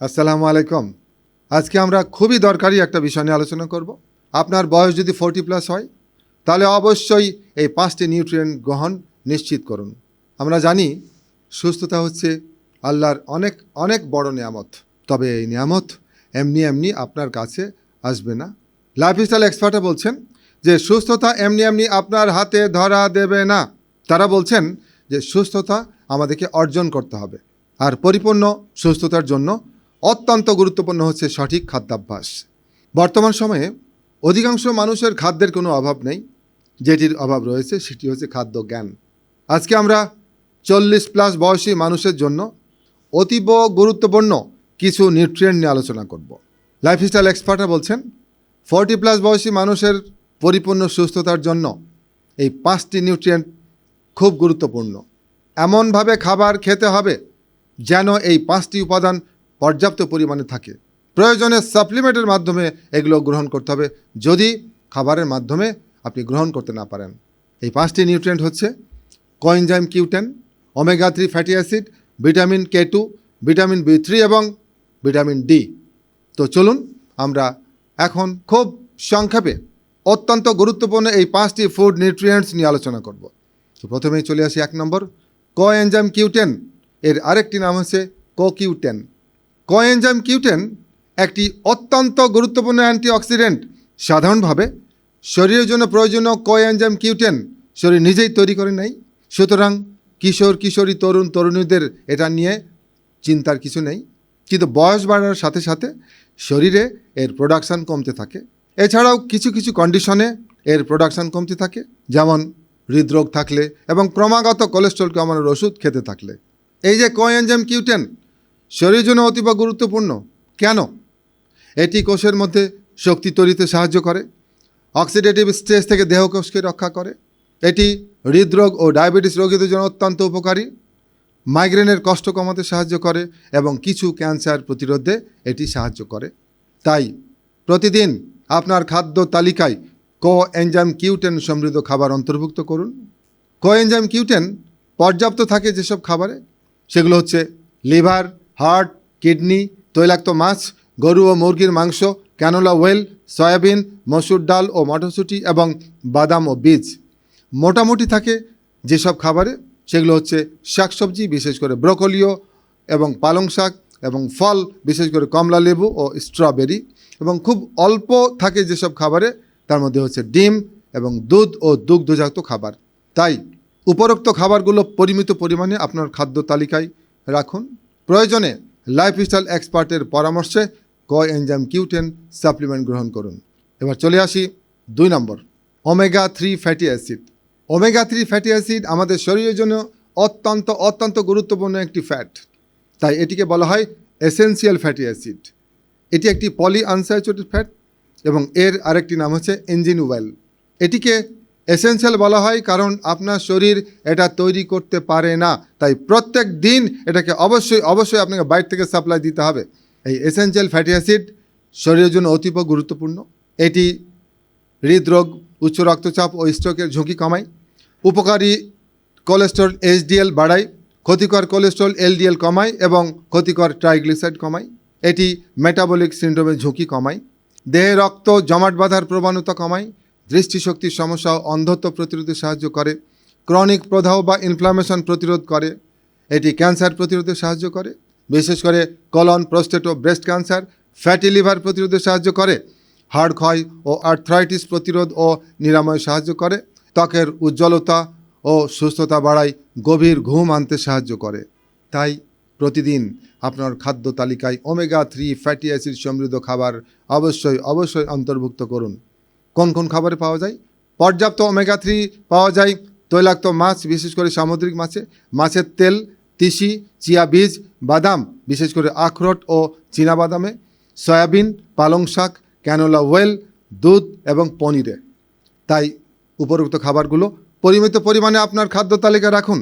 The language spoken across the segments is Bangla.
আসসালামু আলাইকুম। আজকে আমরা খুবই দরকারি একটা বিষয় নিয়ে আলোচনা করব। আপনার বয়স যদি ফোরটি প্লাস হয়, তাহলে অবশ্যই এই পাঁচটি নিউট্রিয়েন্ট গ্রহণ নিশ্চিত করুন। আমরা জানি সুস্থতা হচ্ছে আল্লাহর অনেক অনেক বড় নিয়ামত। তবে এই নিয়ামত এমনি এমনি আপনার কাছে আসবে না। লাইফস্টাইল এক্সপার্টরা বলছেন যে, সুস্থতা এমনি এমনি আপনার হাতে ধরা দেবে না। তারা বলছেন যে, সুস্থতা আমাদেরকে অর্জন করতে হবে। আর পরিপূর্ণ সুস্থতার জন্য অত্যন্ত গুরুত্বপূর্ণ হচ্ছে সঠিক খাদ্যাভ্যাস। বর্তমান সময়ে অধিকাংশ মানুষের খাদ্যের কোনো অভাব নেই। যেটির অভাব রয়েছে সেটি হচ্ছে খাদ্য জ্ঞান আজকে আমরা চল্লিশ প্লাস বয়সী মানুষের জন্য অতীব গুরুত্বপূর্ণ কিছু নিউট্রিয়েন্ট নিয়ে আলোচনা করব। লাইফস্টাইল এক্সপার্টরা বলছেন, ফর্টি প্লাস বয়সী মানুষের পরিপূর্ণ সুস্থতার জন্য এই পাঁচটি নিউট্রিয়েন্ট খুব গুরুত্বপূর্ণ। এমনভাবে খাবার খেতে হবে যেন এই পাঁচটি উপাদান পর্যাপ্ত পরিমাণে থাকে। প্রয়োজনে সাপ্লিমেন্টের মাধ্যমে এগুলো গ্রহণ করতে হবে। যদি খাবারের মাধ্যমে আপনি গ্রহণ করতে না পারেন। এই পাঁচটি নিউট্রিয়েন্ট হচ্ছে coenzyme Q ten omega three fatty acid vitamin K two vitamin B three এবং ভিটামিন ডি তো চলুন আমরা এখন খুব সংক্ষেপে অত্যন্ত গুরুত্বপূর্ণ এই পাঁচটি ফুড নিউট্রিয়েন্টস নিয়ে আলোচনা করব। তো প্রথমেই চলে আসি এক নম্বর কোএনজাইম কিউটেন এর আরেকটি নাম হচ্ছে কোকিউটেন কোএনজাইম কিউটেন একটি অত্যন্ত গুরুত্বপূর্ণ অ্যান্টিঅক্সিডেন্ট। সাধারণভাবে শরীরের জন্য প্রয়োজনীয় কোএনজাইম কিউটেন শরীর নিজেই তৈরি করে নেয়। সুতরাং কিশোর, কিশোরী, তরুণ, তরুণীদের এটা নিয়ে চিন্তার কিছু নেই। কিন্তু বয়স বাড়ার সাথে সাথে শরীরে এর প্রোডাকশান কমতে থাকে। এছাড়াও কিছু কিছু কন্ডিশনে এর প্রোডাকশান কমতে থাকে। যেমন হৃদরোগ থাকলে এবং ক্রমাগত কোলেস্ট্রল কমানোর ওষুধ খেতে থাকলে। এই যে কোএনজাইম কিউটেন শরীরের জন্য অতীব গুরুত্বপূর্ণ। কেন? এটি কোষের মধ্যে শক্তি তৈরিতে সাহায্য করে অক্সিডেটিভ স্ট্রেস থেকে দেহকোষকে রক্ষা করে। এটি হৃদরোগ ও ডায়াবেটিস রোগীদের জন্য অত্যন্ত উপকারী। মাইগ্রেনের কষ্ট কমাতে সাহায্য করে এবং কিছু ক্যান্সার প্রতিরোধে এটি সাহায্য করে। তাই প্রতিদিন আপনার খাদ্য তালিকায় কো এনজাইম কিউটেন সমৃদ্ধ খাবার অন্তর্ভুক্ত করুন। কো এনজাইম কিউটেন পর্যাপ্ত থাকে যেসব খাবারে, সেগুলো হচ্ছে লিভার হার্ট কিডনি, তৈলাক্ত মাছ, গরু ও মুরগির মাংস, ক্যানোলা ওয়েল, সয়াবিন, মসুর ডাল ও মটরশুঁটি এবং বাদাম ও বীজ। মোটামুটি থাকে যেসব খাবারে, সেগুলো হচ্ছে শাকসবজি, বিশেষ করে ব্রোকলিও এবং পালং শাক এবং ফল, বিশেষ করে কমলা লেবু ও স্ট্রবেরি এবং খুব অল্প থাকে যেসব খাবারে, তার মধ্যে হচ্ছে ডিম এবং দুধ ও দুগ্ধজাত খাবার। তাই উপরোক্ত খাবারগুলো পরিমিত পরিমাণে আপনার খাদ্য তালিকায় রাখুন। প্রয়োজনে লাইফস্টাইল এক্সপার্টের পরামর্শে ক এনজাইম কিউটেন সাপ্লিমেন্ট গ্রহণ করুন। এবার চলে আসি দুই নম্বর omega three fatty acid omega three fatty acid আমাদের শরীরের জন্য অত্যন্ত অত্যন্ত গুরুত্বপূর্ণ একটি ফ্যাট তাই এটিকে বলা হয় এসেন্সিয়াল ফ্যাটি অ্যাসিড এটি একটি পলি আনস্যাচুরেটেড ফ্যাট এবং এর আরেকটি নাম হচ্ছে ইঞ্জিন ওয়েল এটিকে এসেন্সিয়াল বলা হয়, কারণ আপনার শরীর এটা তৈরি করতে পারে না। তাই প্রত্যেক দিন এটাকে অবশ্যই অবশ্যই আপনাকে বাইরে থেকে সাপ্লাই দিতে হবে। এই এসেন্সিয়াল ফ্যাটি অ্যাসিড শরীরের জন্য অতীব গুরুত্বপূর্ণ। এটি হৃদরোগ, উচ্চ রক্তচাপ ও স্ট্রোকের ঝুঁকি কমায়। উপকারী কোলেস্ট্রল এইচডিএল বাড়ায়, ক্ষতিকর কোলেস্ট্রল এলডিএল কমায় এবং ক্ষতিকর ট্রাইগ্লিসাইড কমায়। এটি মেটাবলিক সিন্ড্রোমের ঝুঁকি কমায়। দেহে রক্ত জমাট বাঁধার প্রবণতা কমায়। দৃষ্টিশক্তির সমস্যা ও অন্ধত্ব প্রতিরোধে সাহায্য করে ক্রনিক প্রদাহ বা ইনফ্লামেশন প্রতিরোধ করে, এটি ক্যান্সার প্রতিরোধে সাহায্য করে, বিশেষ করে কলন প্রোস্টেট ও ব্রেস্ট ক্যান্সার ফ্যাটি লিভার প্রতিরোধে সাহায্য করে হাড় ক্ষয় ও আর্থ্রাইটিস প্রতিরোধ ও নিরাময় সাহায্য করে, ত্বকের উজ্জ্বলতা ও সুস্থতা বাড়ায়, গভীর ঘুম আনতে সাহায্য করে। তাই প্রতিদিন আপনার খাদ্য তালিকায় ওমেগা থ্রি ফ্যাটি অ্যাসিড সমৃদ্ধ খাবার অবশ্যই অবশ্যই অন্তর্ভুক্ত করুন। কোন কোন খাবারে পাওয়া যায়? পর্যাপ্ত ওমেগা থ্রি পাওয়া যায়, তৈলাক্ত মাছ, বিশেষ করে সামুদ্রিক মাছে, মাছের তেল, তিসি, চিয়া বীজ, বাদাম, বিশেষ করে আখরোট ও বাদামে সয়াবিন, পালং শাক ক্যানোলা ওয়েল দুধ এবং পনিরে। তাই উপরোক্ত খাবারগুলো পরিমিত পরিমাণে আপনার খাদ্য তালিকা রাখুন।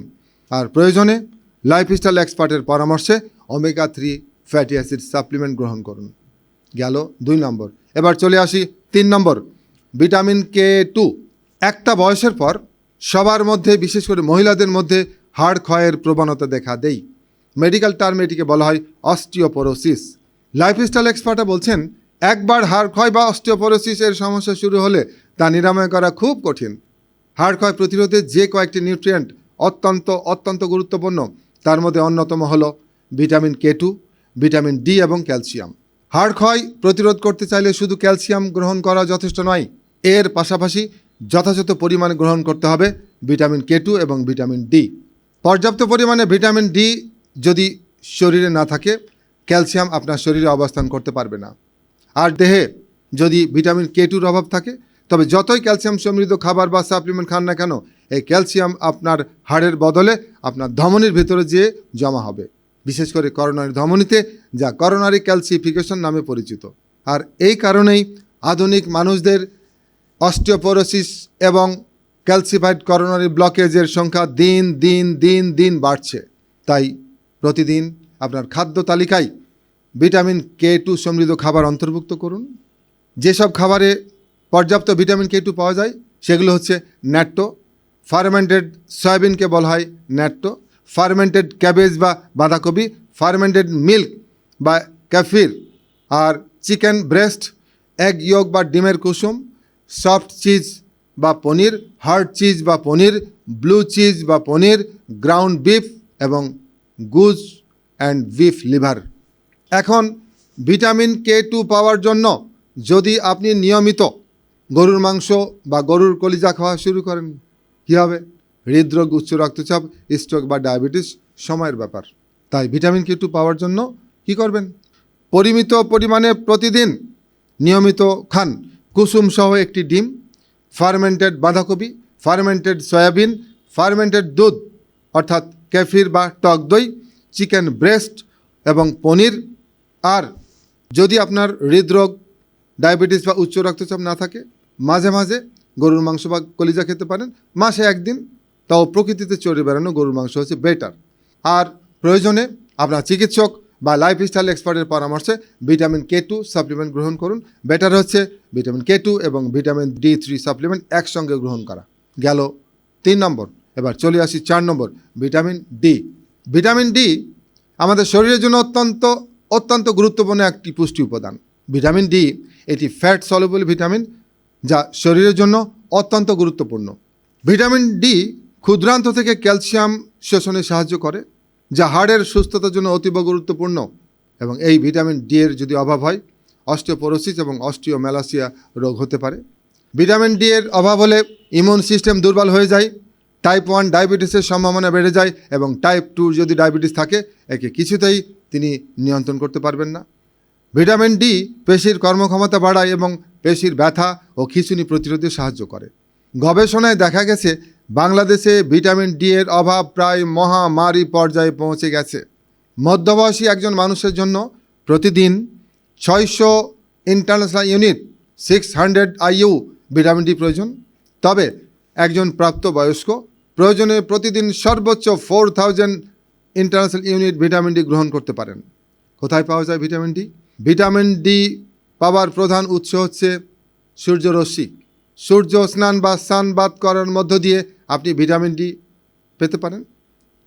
আর প্রয়োজনে লাইফস্টাইল এক্সপার্টের পরামর্শে omega three fatty acid supplement গ্রহণ করুন। গেল দুই নম্বর। এবার চলে আসি তিন নম্বর। Vitamin K two. একটা বয়সের পর সবার মধ্যে, বিশেষ করে মহিলাদের মধ্যে, হাড় ক্ষয়ের প্রবণতা দেখা দেয় মেডিকেল টার্মে এটিকে বলা হয় অস্টিওপোরোসিস। লাইফস্টাইল এক্সপার্টরা বলছেন, একবার হাড় ক্ষয় বা অস্টিওপোরোসিসের সমস্যা শুরু হলে তা নিরাময় করা খুব কঠিন। হাড় ক্ষয় প্রতিরোধে যে কয়েকটি নিউট্রিয়েন্ট অত্যন্ত অত্যন্ত গুরুত্বপূর্ণ, তার মধ্যে অন্যতম হল vitamin K two, vitamin D এবং ক্যালসিয়াম। হাড় ক্ষয় প্রতিরোধ করতে চাইলে শুধু ক্যালসিয়াম গ্রহণ করা যথেষ্ট নয় এর পাশাপাশি যথাযথ পরিমাণে গ্রহণ করতে হবে ভিটামিন কে টু এবং ভিটামিন ডি। পর্যাপ্ত পরিমাণে ভিটামিন ডি যদি শরীরে না থাকে, ক্যালসিয়াম আপনার শরীরে অবস্থান করতে পারবে না। আর দেহে যদি ভিটামিন কে টুর অভাব থাকে, তবে যতই ক্যালসিয়াম সমৃদ্ধ খাবার বা সাপ্লিমেন্ট খান না কেন, এই ক্যালসিয়াম আপনার হাড়ের বদলে আপনার ধমনির ভেতরে যেয়ে জমা হবে। বিশেষ করে করোনারি ধমনীতে, যা করোনারি ক্যালসিফিকেশন নামে পরিচিত। আর এই কারণেই আধুনিক মানুষদের অস্টিওপোরোসিস এবং ক্যালসিফাইড করোনারি ব্লকেজের সংখ্যা দিন দিন দিন দিন বাড়ছে। তাই প্রতিদিন আপনার খাদ্য তালিকায় ভিটামিন কে টু সমৃদ্ধ খাবার অন্তর্ভুক্ত করুন। যেসব খাবারে পর্যাপ্ত ভিটামিন কে টু পাওয়া যায়, সেগুলো হচ্ছে ন্যাট্টো, ফার্মেন্টেড সয়াবিনকে বলা হয় ন্যাট্টো, ফার্মেন্টেড ক্যাবেজ বা বাঁধাকপি, ফার্মেন্টেড মিল্ক বা ক্যাফির আর চিকেন ব্রেস্ট, এগ ইয়োগ বা ডিমের কুসুম সফট চিজ বা পনির, হার্ড চিজ বা পনির, ব্লু চিজ বা পনির, গ্রাউন্ড বিফ এবং গুজ অ্যান্ড বিফ লিভার। এখন ভিটামিন কে টু পাওয়ার জন্য যদি আপনি নিয়মিত গরুর মাংস বা গরুর কলিজা খাওয়া শুরু করেন, কী হবে? হৃদরোগ, উচ্চ রক্তচাপ, স্ট্রোক বা ডায়াবেটিস, সময়ের ব্যাপার। তাই ভিটামিন কে টু পাওয়ার জন্য কি করবেন? পরিমিত পরিমাণে প্রতিদিন নিয়মিত খান। কুসুম সহ একটি ডিম, ফার্মেন্টেড বাঁধাকপি, ফার্মেন্টেড সয়াবিন, ফার্মেন্টেড দুধ, অর্থাৎ ক্যাফির বা টক দই, চিকেন ব্রেস্ট এবং পনির। আর যদি আপনার হৃদরোগ, ডায়াবেটিস বা উচ্চ রক্তচাপ না থাকে, মাঝে মাঝে গরুর মাংস বা কলিজা খেতে পারেন। মাসে একদিন, তাও প্রকৃতিতে চড়ে বেড়ানো গরুর মাংস হচ্ছে বেটার। আর প্রয়োজনে আপনার চিকিৎসক বা লাইফস্টাইল এক্সপার্টের পরামর্শে ভিটামিন কে টু সাপ্লিমেন্ট গ্রহণ করুন। বেটার হচ্ছে ভিটামিন কে টু এবং ভিটামিন ডি থ্রি সাপ্লিমেন্ট একসঙ্গে গ্রহণ করা। গেল তিন নম্বর। এবার চলে আসি চার নম্বর ভিটামিন ডি ভিটামিন ডি আমাদের শরীরের জন্য অত্যন্ত অত্যন্ত গুরুত্বপূর্ণ একটি পুষ্টি উপাদান। ভিটামিন ডি এটি ফ্যাট সলুবল ভিটামিন যা শরীরের জন্য অত্যন্ত গুরুত্বপূর্ণ। ভিটামিন ডি ক্ষুদ্রান্ত থেকে ক্যালসিয়াম শোষণে সাহায্য করে। যা হাড়ের সুস্থতার জন্য অতীব গুরুত্বপূর্ণ এবং এই ভিটামিন ডি এর যদি অভাব হয়, অস্টিওপোরোসিস এবং অস্টিওমেলাসিয়া রোগ হতে পারে। ভিটামিন ডি এর অভাব হলে ইমিউন সিস্টেম দুর্বল হয়ে যায়, টাইপ ওয়ান ডায়াবেটিসের সম্ভাবনা বেড়ে যায় এবং টাইপ টু যদি ডায়াবেটিস থাকে, একে কিছুতেই তিনি নিয়ন্ত্রণ করতে পারবেন না। ভিটামিন ডি পেশির কর্মক্ষমতা বাড়ায় এবং পেশির ব্যথা ও খিচুনি প্রতিরোধে সাহায্য করে। গবেষণায় দেখা গেছে বাংলাদেশে ভিটামিন ডি এর অভাব প্রায় মহামারী পর্যায়ে পৌঁছে গেছে। মধ্যবয়সী একজন মানুষের জন্য প্রতিদিন ছয়শো international unit six hundred IU vitamin D প্রয়োজন। তবে একজন প্রাপ্তবয়স্ক প্রয়োজনে প্রতিদিন সর্বোচ্চ four thousand international unit vitamin D গ্রহণ করতে পারেন। কোথায় পাওয়া যায় ভিটামিন ডি? ভিটামিন ডি পাওয়ার প্রধান উৎস হচ্ছে সূর্যরশ্মি। সূর্য স্নান বা স্নানবাদ করার মধ্য দিয়ে আপনি ভিটামিন ডি পেতে পারেন।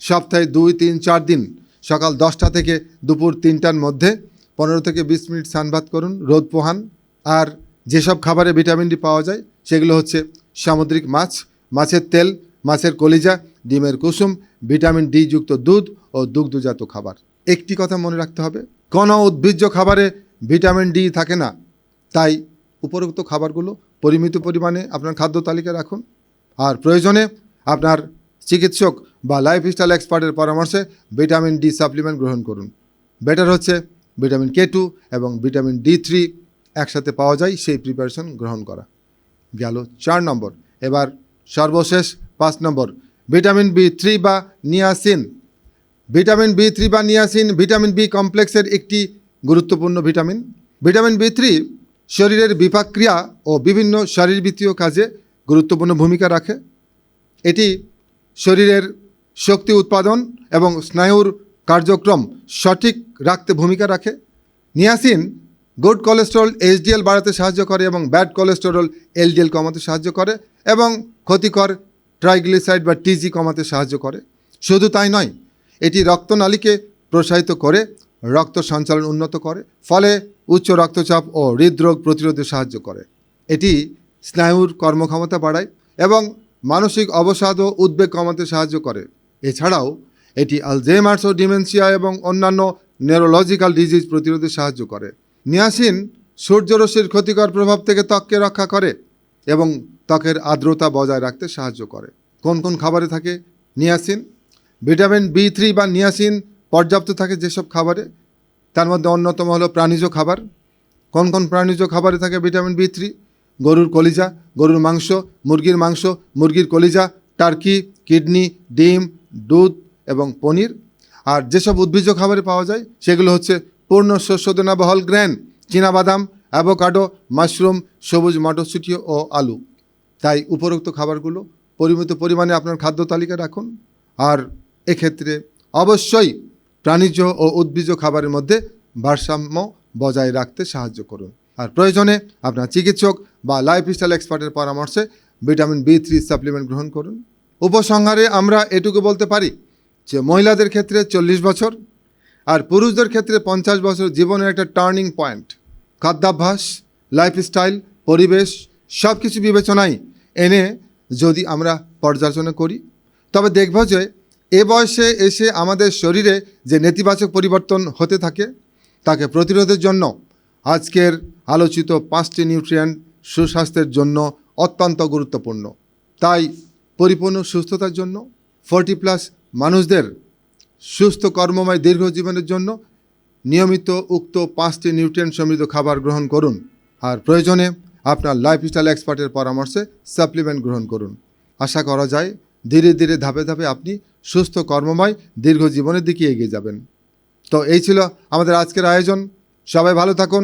সপ্তাহে দুই, তিন, চার দিন সকাল দশটা থেকে দুপুর তিনটার মধ্যে পনেরো থেকে বিশ মিনিট স্নানবাদ করুন, রোদ পোহান। আর যেসব খাবারে ভিটামিন ডি পাওয়া যায়, সেগুলো হচ্ছে সামুদ্রিক মাছ, মাছের তেল, মাছের কলিজা, ডিমের কুসুম, ভিটামিন ডি যুক্ত দুধ ও দুগ্ধজাত খাবার। একটি কথা মনে রাখতে হবে, কোনো উদ্ভিজ্জ খাবারে ভিটামিন ডি থাকে না, তাই উপরোক্ত খাবারগুলো পরিমিত পরিমাণে আপনার খাদ্য তালিকায় রাখুন। আর প্রয়োজনে আপনার চিকিৎসক বা লাইফস্টাইল এক্সপার্টের পরামর্শে ভিটামিন ডি সাপ্লিমেন্ট গ্রহণ করুন। বেটার হচ্ছে ভিটামিন কে টু এবং ভিটামিন ডি থ্রি একসাথে পাওয়া যায় সেই প্রিপারেশন গ্রহণ করা। গেল চার নম্বর। এবার সর্বশেষ পাঁচ নম্বর। ভিটামিন বি থ্রি বা নিয়াসিন ভিটামিন বি থ্রি বা নিয়াসিন ভিটামিন বি কমপ্লেক্সের একটি গুরুত্বপূর্ণ ভিটামিন ভিটামিন বি থ্রি শরীরের বিপাক্রিয়া ও বিভিন্ন শারীরবৃত্তীয় কাজে গুরুত্বপূর্ণ ভূমিকা রাখে। এটি শরীরের শক্তি উৎপাদন এবং স্নায়ুর কার্যক্রম সঠিক রাখতে ভূমিকা রাখে। নিয়াসিন গুড কোলেস্টেরল, এইচডিএল বাড়াতে সাহায্য করে এবং ব্যাড কোলেস্টেরল এলডিএল কমাতে সাহায্য করে এবং ক্ষতিকর ট্রাইগ্লিসাইড বা টিজি কমাতে সাহায্য করে। শুধু তাই নয়, এটি রক্তনালীকে প্রসারিত করে রক্ত সঞ্চালন উন্নত করে, ফলে উচ্চ রক্তচাপ ও হৃদরোগ প্রতিরোধে সাহায্য করে। এটি স্নায়ুর কর্মক্ষমতা বাড়ায় এবং মানসিক অবসাদ ও উদ্বেগ কমাতে সাহায্য করে। এছাড়াও, এটি আলজেমার্স ও ডিমেনশিয়া এবং অন্যান্য নেরোলজিক্যাল ডিজিজ প্রতিরোধে সাহায্য করে। নিয়াসিন সূর্যরশ্মির ক্ষতিকর প্রভাব থেকে ত্বককে রক্ষা করে এবং ত্বকের আর্দ্রতা বজায় রাখতে সাহায্য করে। কোন কোন খাবারে থাকে নিয়াসিন? ভিটামিন বি থ্রি বা নিয়াসিন পর্যাপ্ত থাকে যেসব খাবারে? তার মধ্যে অন্যতম হলো প্রাণীজ খাবার। কোন কোন প্রাণীজ খাবারে থাকে ভিটামিন বি থ্রি গরুর কলিজা, গরুর মাংস, মুরগির মাংস, মুরগির কলিজা, টার্কি, কিডনি, ডিম, দুধ এবং পনির। আর যেসব উদ্ভিজ্জ খাবারে পাওয়া যায়, সেগুলো হচ্ছে পূর্ণ শস্যদানা বহল গ্রেন চীনাবাদাম, অ্যাভোকাডো, মাশরুম, সবুজ মটরশুঁটি ও আলু। তাই উপরোক্ত খাবারগুলো পরিমিত পরিমাণে আপনার খাদ্য তালিকা রাখুন। আর এক্ষেত্রে অবশ্যই প্রাণীজ ও উদ্ভিজ্জ খাবারের মধ্যে ভারসাম্য বজায় রাখতে সাহায্য করুন। আর প্রয়োজনে আপনার চিকিৎসক বা লাইফস্টাইল এক্সপার্টের পরামর্শে ভিটামিন বি থ্রি সাপ্লিমেন্ট গ্রহণ করুন। উপসংহারে আমরা এটুকু বলতে পারি যে মহিলাদের ক্ষেত্রে চল্লিশ বছর আর পুরুষদের ক্ষেত্রে পঞ্চাশ বছর জীবনের একটা টার্নিং পয়েন্ট খাদ্যাভ্যাস লাইফস্টাইল পরিবেশ সব কিছু বিবেচনায় এনে যদি আমরা পর্যালোচনা করি, তবে দেখব যে এ বয়সে এসে আমাদের শরীরে যে নেতিবাচক পরিবর্তন হতে থাকে, তাকে প্রতিরোধের জন্য আজকের আলোচিত পাঁচটি নিউট্রিয়েন্ট সুস্বাস্থ্যের জন্য অত্যন্ত গুরুত্বপূর্ণ। তাই পরিপূর্ণ সুস্থতার জন্য, ফোরটি প্লাস মানুষদের সুস্থ কর্মময় দীর্ঘ জীবনের জন্য নিয়মিত উক্ত পাঁচটি নিউট্রিয়েন্ট সমৃদ্ধ খাবার গ্রহণ করুন। আর প্রয়োজনে আপনার লাইফস্টাইল এক্সপার্টের পরামর্শে সাপ্লিমেন্ট গ্রহণ করুন। আশা করা যায়, ধীরে ধীরে ধাপে ধাপে আপনি সুস্থ কর্মময় দীর্ঘ জীবনের দিকে এগিয়ে যাবেন। তো এই ছিল আমাদের আজকের আয়োজন। সবাই ভালো থাকুন